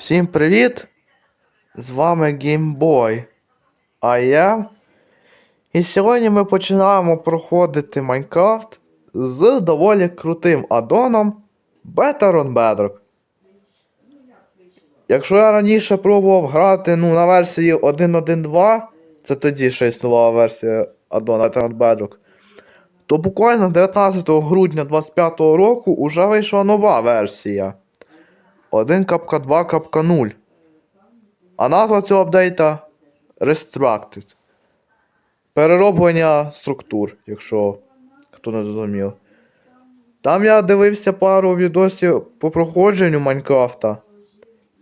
Всім привіт! З вами Геймбой. А я. І сьогодні ми починаємо проходити Майнкрафт з доволі крутим аддоном Better on Bedrock. Якщо я раніше пробував грати ну, на версії 1.1.2, це тоді ще існувала версія аддона Better on Bedrock, то буквально 19 грудня 2025 року вже вийшла нова версія. 1.2.0. А назва цього апдейта Restructed. Перероблення структур, якщо хто не зрозумів. Там я дивився пару відосів по проходженню Майнкрафта.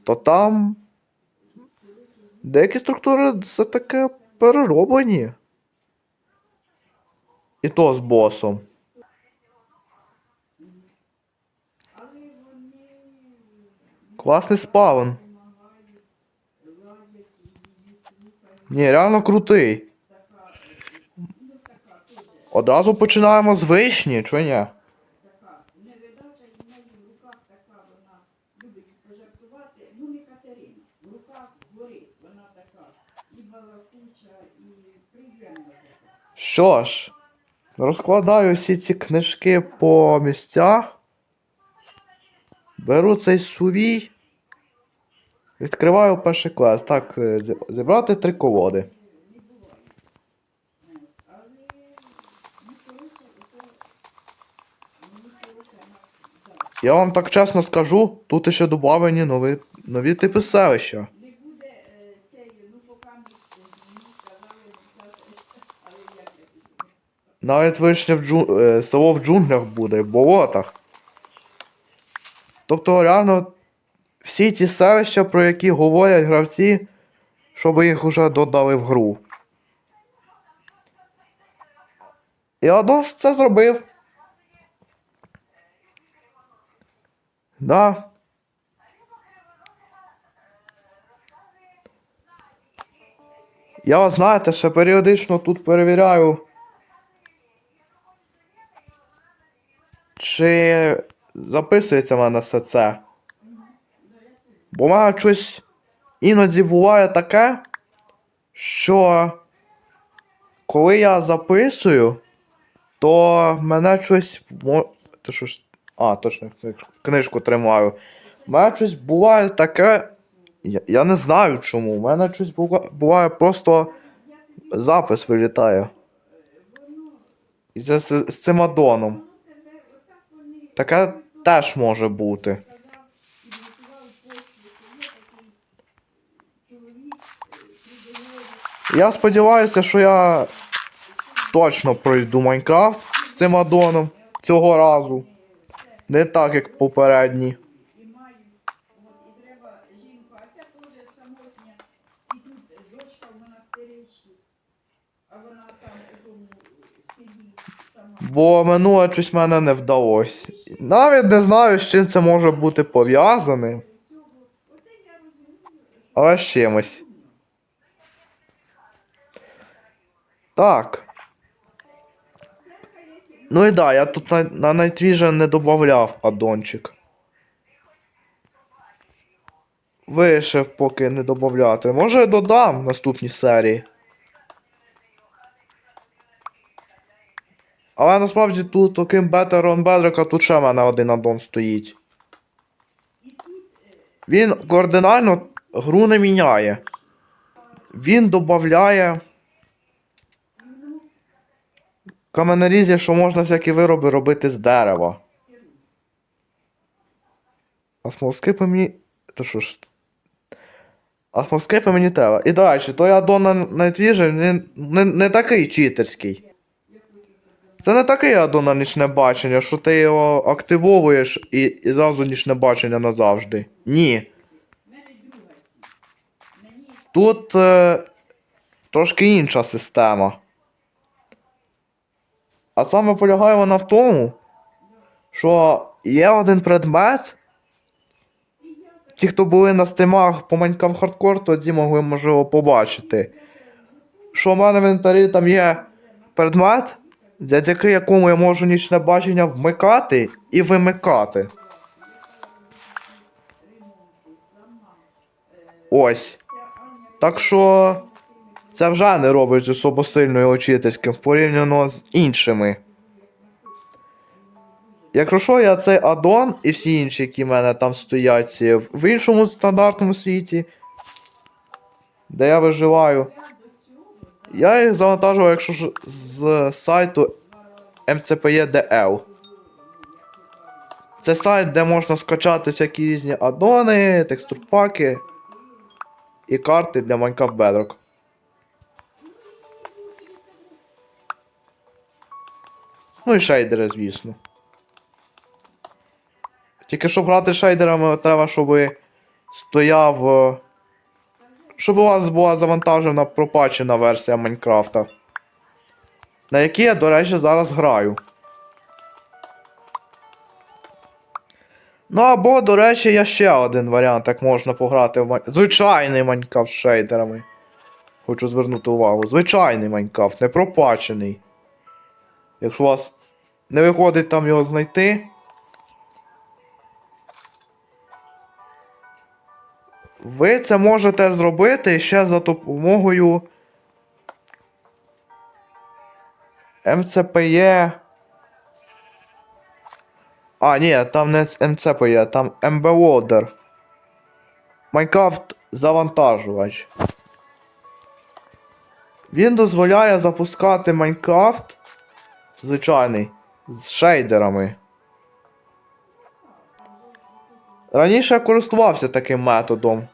То там. Деякі структури це таке перероблені. І то з босом. Класний спаун. Ні, реально крутий. Одразу починаємо з вишні, чи ні? Що ж, розкладаю всі ці книжки по місцях. Беру цей сувій. Відкриваю перший квест. Так, е, зібрати три колоди. Я вам так чесно скажу, тут ще додавлені нові, нові типи селища. Навіть вишня в джун... е, село в джунглях буде, в болотах. Тобто, реально, всі ті селища, про які говорять гравці, щоб їх уже додали в гру. І Адос це зробив. Да. Я, знаєте, ще періодично тут перевіряю. Чи записується мене все це? Бо в мене щось іноді буває таке, що коли я записую, то мене щось. мо- що ж. А, точно, книжку тримаю. У мене щось буває таке. Я, я не знаю чому. У мене щось бува- буває просто запис вилітає. І це з, з цим адоном. Таке теж може бути. Я сподіваюся, що я точно пройду Майнкрафт з цим адоном цього разу. Не так, як попередні. Бо минуле щось в мене не вдалося. Навіть не знаю, з чим це може бути пов'язане. Але з чимось. Так. Ну і да, я тут на, на Nightvision не додавав аддончик. Вирішив поки не додати. Може додам в наступній серії. Але насправді тут, окрім on Bedrock, тут ще в мене один аддон стоїть. Він кардинально гру не міняє. Він додає каменорізі, що можна всякі вироби робити з дерева. А смолскипи мені. То що ж? А мені треба. І до речі, той аддон на Vision, він не, не такий читерський. Це не такий аддон нічне бачення, що ти його активовуєш і, і зразу нічне бачення назавжди. Ні. Тут е, трошки інша система. А саме полягає вона в тому, що є один предмет. Ті, хто були на стимах по Майнкрафт Хардкор, тоді могли, можливо, побачити. Що в мене в інвентарі там є предмет, завдяки якому я можу нічне бачення вмикати і вимикати. Ось. Так що це вже не робить особо сильною учительським порівняно з іншими. Якщо що, я цей аддон і всі інші, які в мене там стоять в іншому стандартному світі, де я виживаю, я їх завантажував, якщо ж з сайту MCPE.DL. Це сайт, де можна скачати всякі різні аддони, текстурпаки і карти для Minecraft Bedrock. Ну і шейдери, звісно. Тільки щоб грати шейдерами, треба, щоб стояв. Щоб у вас була завантажена пропачена версія Майнкрафта. На якій я, до речі, зараз граю. Ну або, до речі, є ще один варіант, як можна пограти в Майн... Звичайний Майнкрафт з шейдерами. Хочу звернути увагу. Звичайний Майнкрафт, не пропачений. Якщо у вас не виходить там його знайти. Ви це можете зробити ще за допомогою МЦПЄ. А, ні, там не МЦПЄ, там MBLoader. Minecraft завантажувач. Він дозволяє запускати Minecraft звичайний з шейдерами. Раніше я користувався таким методом.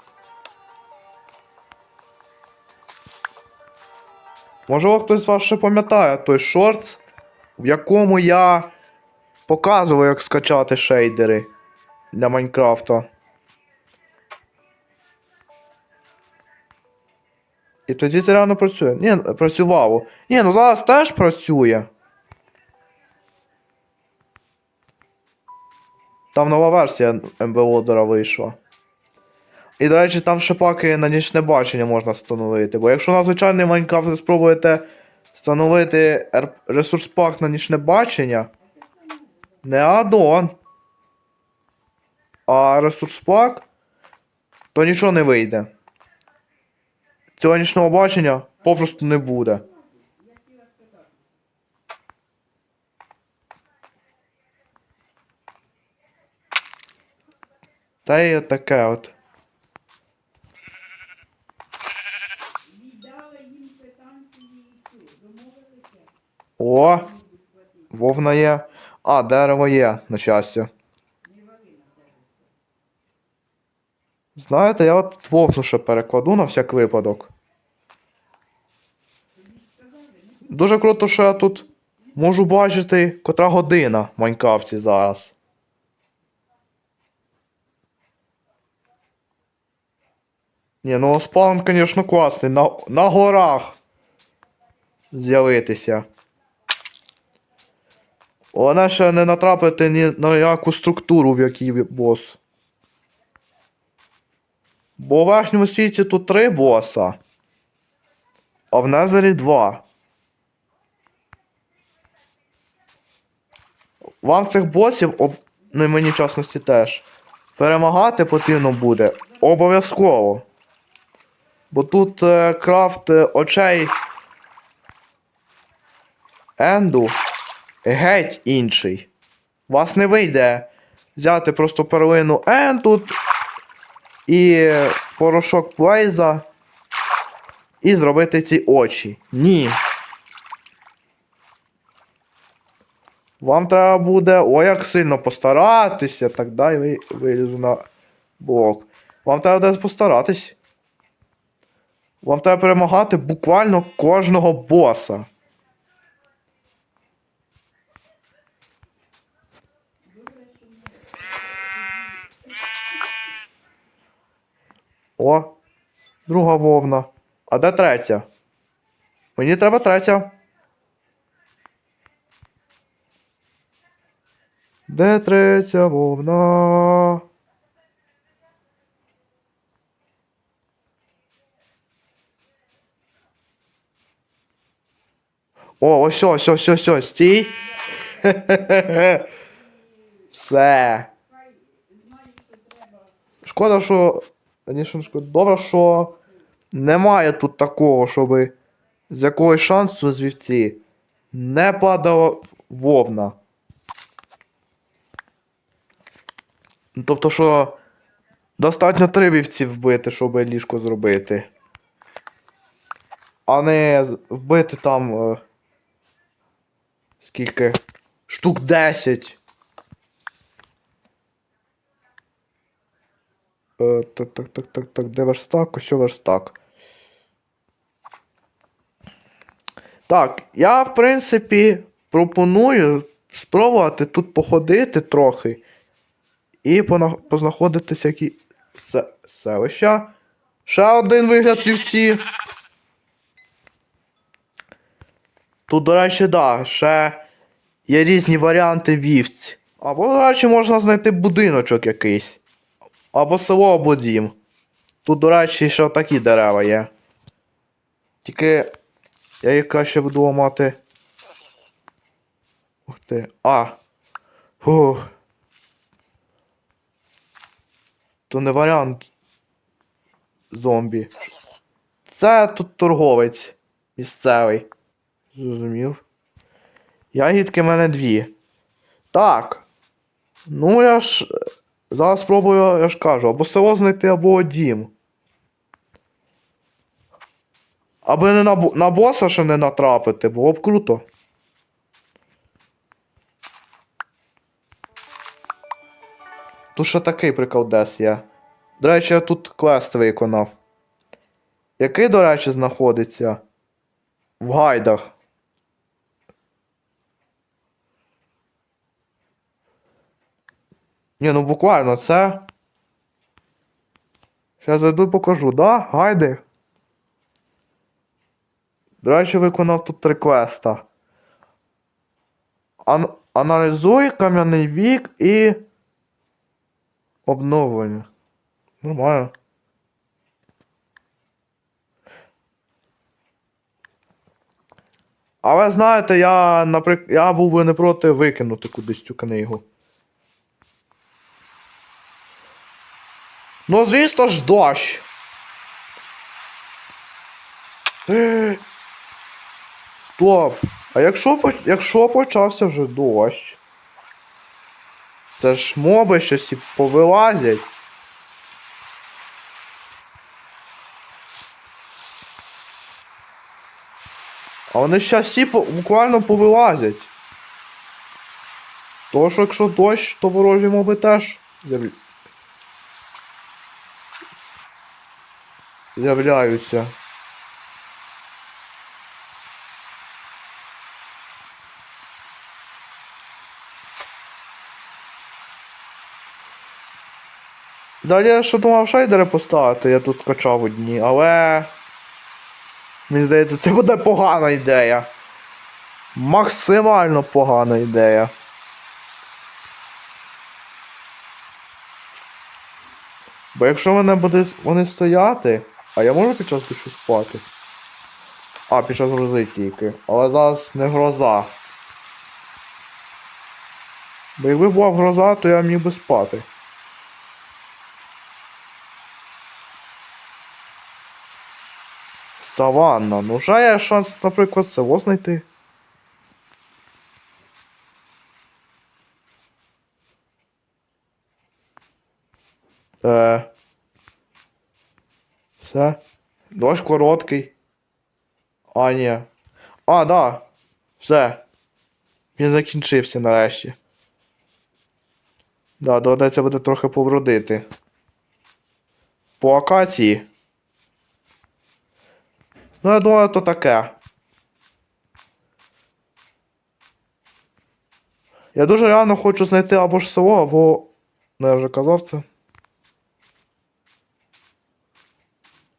Можливо, хтось з вас ще пам'ятає той шортс, в якому я показував, як скачати шейдери для Майнкрафта. І тоді це реально працює. Ні, працювало. Ні, ну зараз теж працює. Там нова версія MBLoader вийшла. І, до речі, там ще паки на нічне бачення можна встановити. Бо якщо на звичайний Майнкрафт ви спробуєте встановити ресурс пак на нічне бачення, не аддон, а ресурс пак, то нічого не вийде. Цього нічного бачення попросту не буде. Та й таке от. О! Вовна є. А, дерево є, на щастя. Знаєте, я от вовну ще перекладу на всяк випадок. Дуже круто, що я тут можу бачити, котра година в Майнкрафті зараз. Ні, ну спаун, звісно, класний. На, на горах з'явитися. Головне ще не натрапити ні на яку структуру, в якій бос. Бо у верхньому світі тут три боса, а в Незері два. Вам цих босів, об... ну і мені частності теж, перемагати потрібно буде обов'язково. Бо тут е, крафт е, очей Енду геть інший. Вас не вийде взяти просто перлину Енду і порошок Плейза і зробити ці очі. Ні. Вам треба буде ой як сильно постаратися. Так дай ви, вилізу на блок. Вам треба десь постаратись. Вам треба перемагати буквально кожного боса. О, друга вовна. А де третя? Мені треба третя. Де третя вовна? О, ось, ось, ось, ось, ось, стій. Все. Шкода, що Звісно. Добре, що немає тут такого, щоб з якогось шансу з вівці не падала вовна. Ну, Тобто, що достатньо три вівці вбити, щоб ліжко зробити. А не вбити там. Е, скільки? Штук 10. Так, так, так, так, так, де верстак? Ось верстак. Так, я, в принципі, пропоную спробувати тут походити трохи і пона- познаходити всякі се- селища. Ще один вигляд вівці. Тут, до речі, да, ще є різні варіанти вівць. Або, до речі, можна знайти будиночок якийсь. Або село, або дім. Тут, до речі, ще такі дерева є. Тільки я їх краще буду ламати. Ух ти. А. Фух. То не варіант. Зомбі. Це тут торговець місцевий. Зрозумів. Ягідки в мене дві. Так. Ну, я ж. Зараз спробую, я ж кажу, або село знайти, або дім. Аби не на, на боса ще не натрапити, було б круто. Тут ще такий приколдес є. До речі, я тут квест виконав. Який, до речі, знаходиться в гайдах. Ні, ну буквально це. Зараз зайду покажу, да? Гайди. До речі, виконав тут три квеста. Ан- аналізуй кам'яний вік і. Обновлення. Нормально. Але знаєте, я, наприк... я був би не проти викинути кудись цю книгу. Ну, звісно ж, дощ. Стоп. А якщо, якщо почався вже дощ? Це ж моби щось і повилазять. А вони ще всі по- буквально повилазять. Що якщо дощ, то ворожі моби теж з'являються. Далі я ще думав шейдери поставити, я тут скачав одні, але. Мені здається, це буде погана ідея. Максимально погана ідея. Бо якщо в мене буде вони стояти, а я можу під час дощу спати? А, під час грози тільки. Але зараз не гроза. Бо якби була гроза, то я міг би спати. Саванна. Ну, вже є шанс, наприклад, село знайти. Е. Все. Дощ короткий. А, ні. А, да. Все. Він закінчився нарешті. Да, доведеться буде трохи повродити. По акації. Ну, я думаю, то таке. Я дуже реально хочу знайти або ж село, або. Ну, я вже казав це.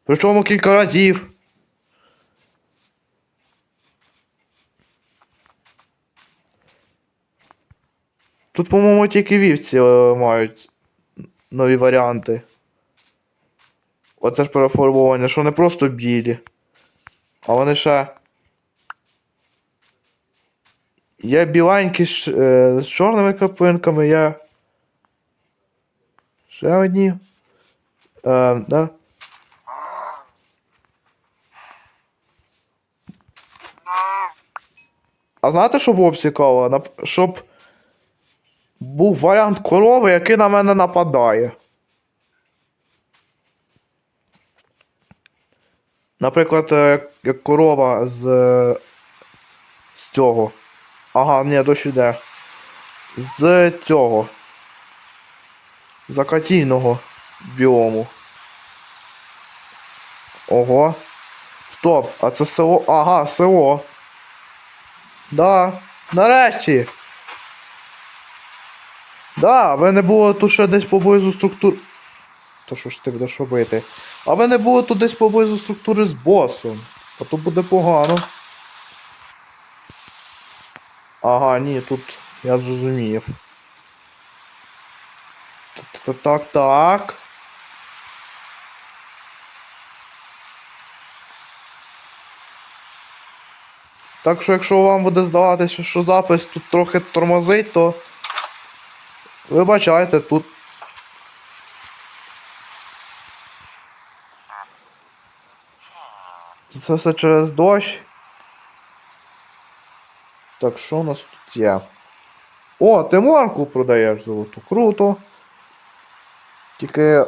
Причому кілька разів. Тут, по-моєму, тільки вівці е, мають нові варіанти. Оце ж переформування, що не просто білі. А вони ще. Є біленькі з, е, з чорними крапинками, є. Ще одні. Е, да? А знаєте, що було б цікаво? Щоб був варіант корови, який на мене нападає. Наприклад, е, як- корова з. е, з цього. Ага, ні, дощ іде. З цього. З акаційного біому. Ого. Стоп, а це село. Ага, село. Да. Нарешті. Да, ви не було тут ще десь поблизу структур. Та що ж ти будеш робити? А ви не було тут десь поблизу структури з босом. А то буде погано. Ага, ні, тут я зрозумів. Так, так. Так що, якщо вам буде здаватися, що запис тут трохи тормозить, то вибачайте, тут. Це все через дощ. Так, що у нас тут є? О, ти морку продаєш золоту. Круто. Тільки.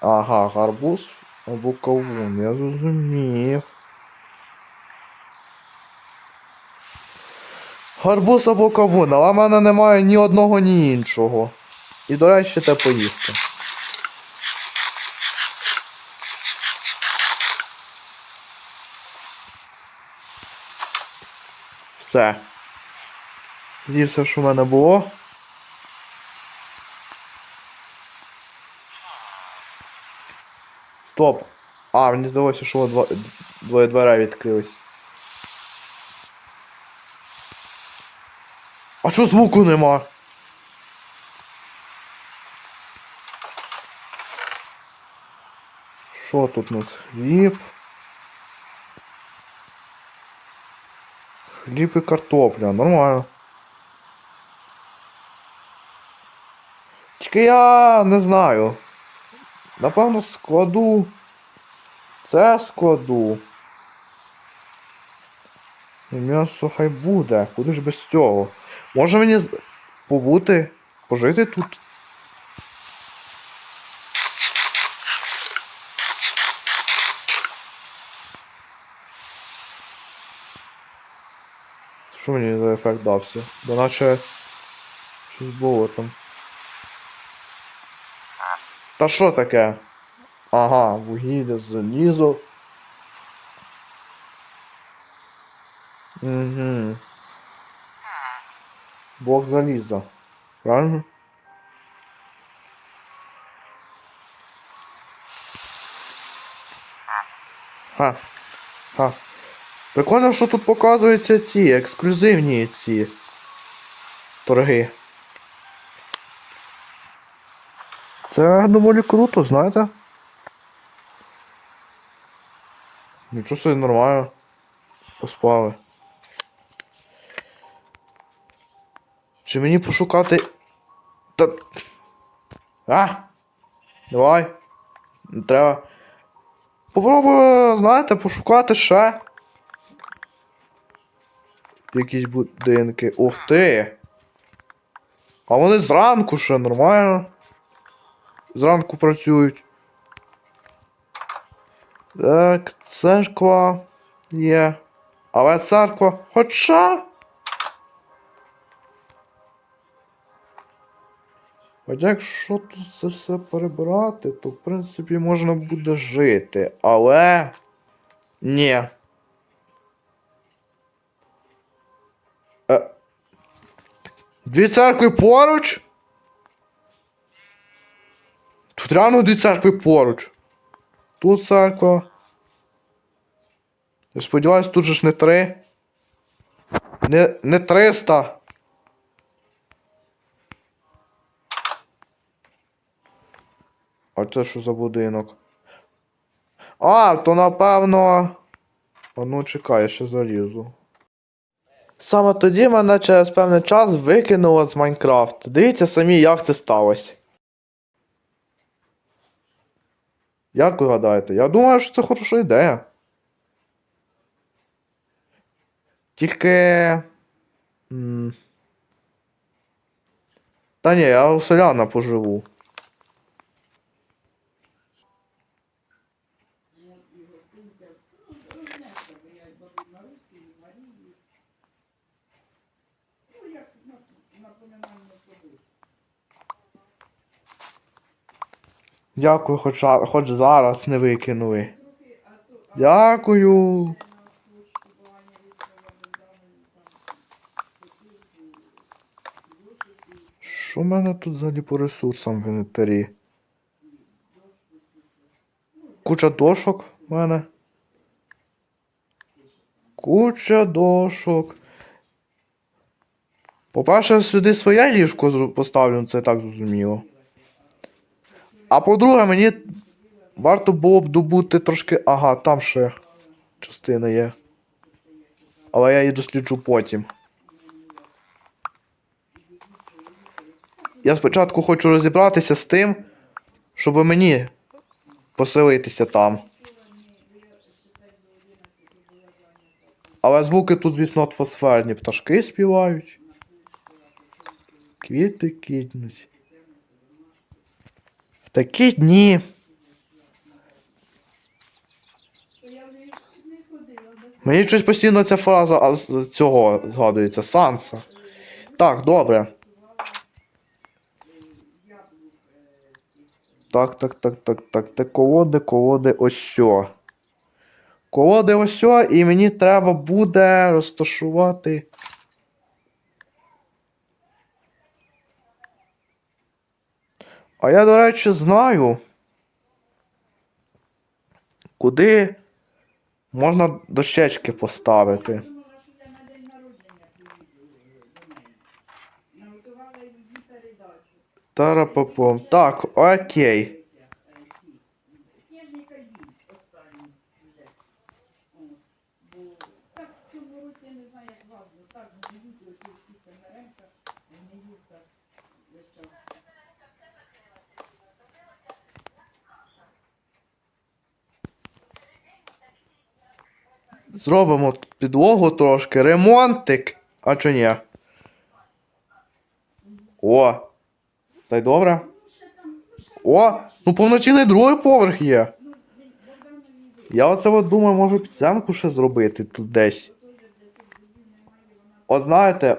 Ага, гарбуз або кавун, я зрозумів. Гарбуз або кавун, але в мене немає ні одного, ні іншого. І, до речі, те поїсти. Все. З'їв все, що в мене було. Стоп. А, мені здалося, що два, двоє дверей відкрились. А що звуку нема? Що тут у нас? Хліб. Хліб і картопля, нормально. Тільки я не знаю. Напевно, складу. Це складу. І м'ясо хай буде. Куди ж без цього? Може мені побути, пожити тут? Що мені за ефект дався? Бо наче щось було там. Та що таке? Ага, вугілля, залізо. Угу. Блок заліза. Правильно? Ха. Ха. Прикольно, що тут показуються ці ексклюзивні ці торги. Це доволі круто, знаєте? Нічого собі нормально. Поспали. Чи мені пошукати. Та. А! Давай. Не треба. Попробую, знаєте, пошукати ще. Якісь будинки. Ух ти! А вони зранку ще нормально. Зранку працюють. Так, церква є. Але церква. Хоча. Хоча якщо тут це все перебирати, то в принципі можна буде жити. Але. Ні. Е... Дві церкви поруч? Тут реально дві церкви поруч. Тут церква. Я сподіваюсь, тут же ж не три. Не, не 300. А це що за будинок? А, то напевно. А ну чекай, я ще залізу. Саме тоді мене через певний час викинуло з Майнкрафт. Дивіться самі, як це сталося. Як ви гадаєте? Я думаю, що це хороша ідея. Тільки. Та ні, я у селяна поживу. Дякую, хоч, хоч зараз не викинули. Дякую. Що в мене тут взагалі по ресурсам в інвентарі? Куча дошок в мене. Куча дошок. По-перше, сюди своє ліжко поставлю, це так зрозуміло. А по-друге, мені варто було б добути трошки. Ага, там ще частина є. Але я її досліджу потім. Я спочатку хочу розібратися з тим, щоб мені поселитися там. Але звуки тут, звісно, атмосферні. Пташки співають. Квіти квітнуть. Такі дні. Мені щось постійно ця фраза з цього згадується. Санса. Так, добре. Так, так, так, так, так. Те колоди, колоди, ось сьо. Колоди ось сьо, і мені треба буде розташувати. А я, до речі, знаю. Куди можна дощечки поставити. Я Так, що я на день народження приїду е, до неї. Наготувала їй передачу. Тарапапом. Так, окей. Е, ці, Сніжника їм останній вже. От. Бо так в цьому році я не знаю, як вас, бо так гниють оці всі семеренка, гниють так весь час. Зробимо підлогу трошки. Ремонтик. А чи ні? О! Та й добре. О! Ну повноцінний другий поверх є. Я оце от думаю, може підземку ще зробити тут десь. От знаєте,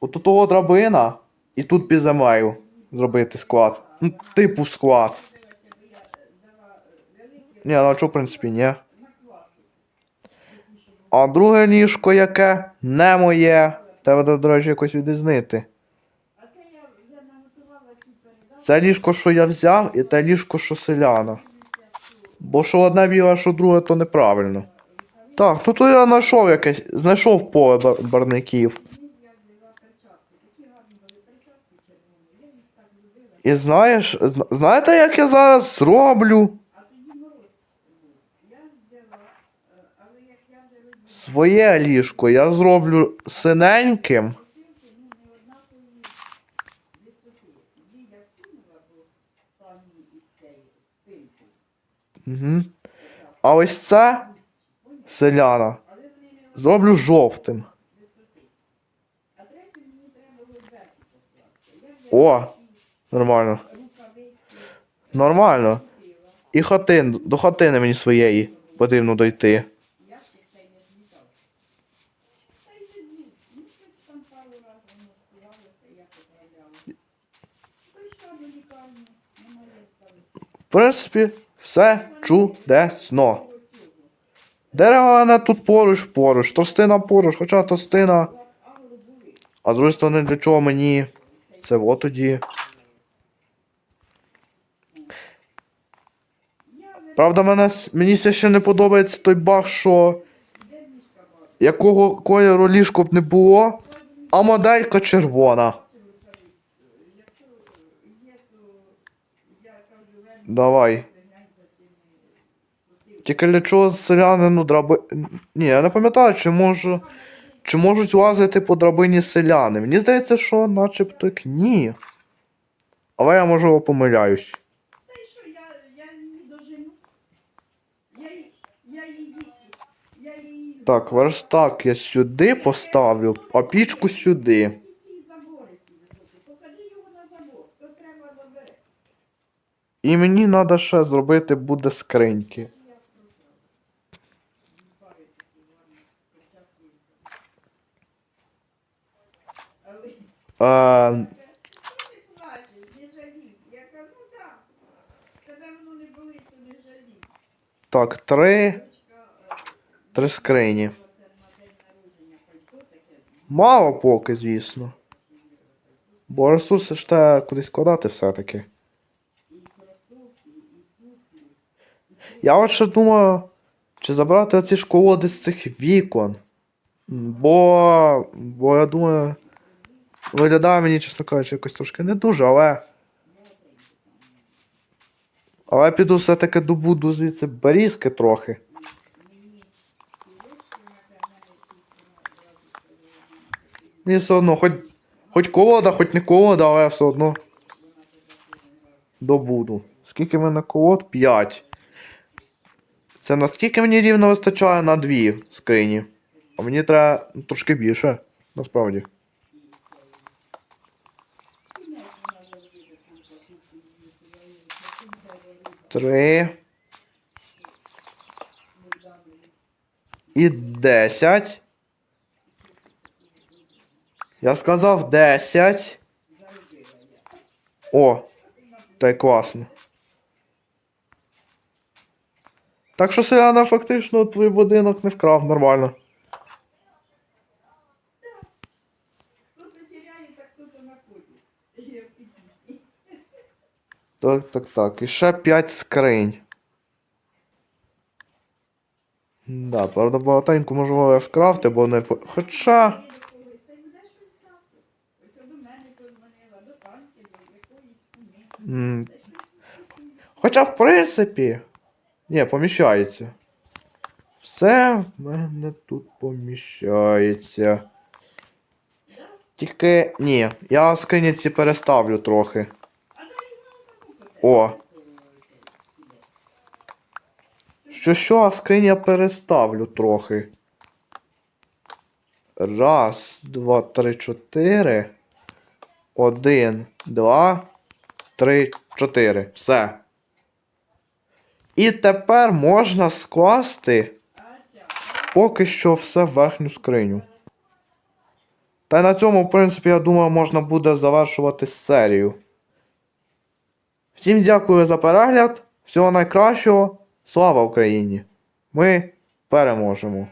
от того драбина, і тут під землею зробити склад. Ну, типу склад. Ні, ну а чого, в принципі, ні. А друге ліжко яке не моє. Треба, до речі, якось відрізнити. Це ліжко, що я взяв, і те ліжко, що селяна. Бо що одне біле, що друге, то неправильно. Так, тут я знайшов якесь, знайшов поле бар- барників. І знаєш, зна- знаєте, як я зараз зроблю А тоді мороз був. Я взяла, е, але як я вже розібрала своє ліжко, я зроблю синеньким. Угу. А ось це селяна. Зроблю жовтим. О, нормально. Нормально. І хатин, до хатини мені своєї потрібно дойти. Я ще цей не злітав. Та й не зліт. Ну, щось там пару разів воно сховалося, я поправляла. Прийшла до лікарні, немає там. В принципі, все чудесно. Дерева в мене тут поруч поруч, тростина поруч, хоча тростина. А з другої сторони, для чого мені це от тоді. Правда, мене, мені все ще не подобається той баг, що якого кольору ліжко б не було, а моделька червона. Якщо є, то я кажу, Вен, Давай. Тільки для чого селянину драби. Ні, я не пам'ятаю, чи можу. Чи можуть лазити по драбині селяни. Мені здається, що начебто як ні. Але я можливо помиляюсь. Та й що, я, я її дожену. Я, я її, я її... Так, верстак я сюди поставлю, а пічку сюди. Ці забори ці високі. Поклади його на забор, то треба забере. І мені треба ще зробити буде скриньки. А так. Три. Три скрині. Мало поки, звісно. Бо ресурси ж треба кудись складати все-таки. І кросовки, і туфлі. Я от ще думаю, чи забрати оці ж колоди з цих вікон. Бо. Бо я думаю. Виглядає мені, чесно кажучи, якось трошки не дуже, але. Але піду все-таки добуду звідси берізки трохи. Мені ці ці все одно, хоч, хоч колода, хоч не колода, але все одно добуду. Скільки в мене колод? 5. Це наскільки мені рівно вистачає на дві скрині. А мені треба трошки більше, насправді. Три. І 10. Я сказав 10. О, та й класно. Так що селяна фактично твій будинок не вкрав нормально. Так. Так, так. І ще 5 скринь. Да, правда, багатенько можливо я скрафти, бо не. по- Хоча. Хоча, в принципі. Ні, поміщається. Все в мене тут поміщається. Тільки. Ні, я скрині ці переставлю трохи. О. Що що, а скрині я переставлю трохи. Раз, два, три, чотири. Один, два, три, чотири. Все. І тепер можна скласти поки що все в верхню скриню. Та на цьому, в принципі, я думаю, можна буде завершувати серію. Всім дякую за перегляд. Всього найкращого. Слава Україні! Ми переможемо!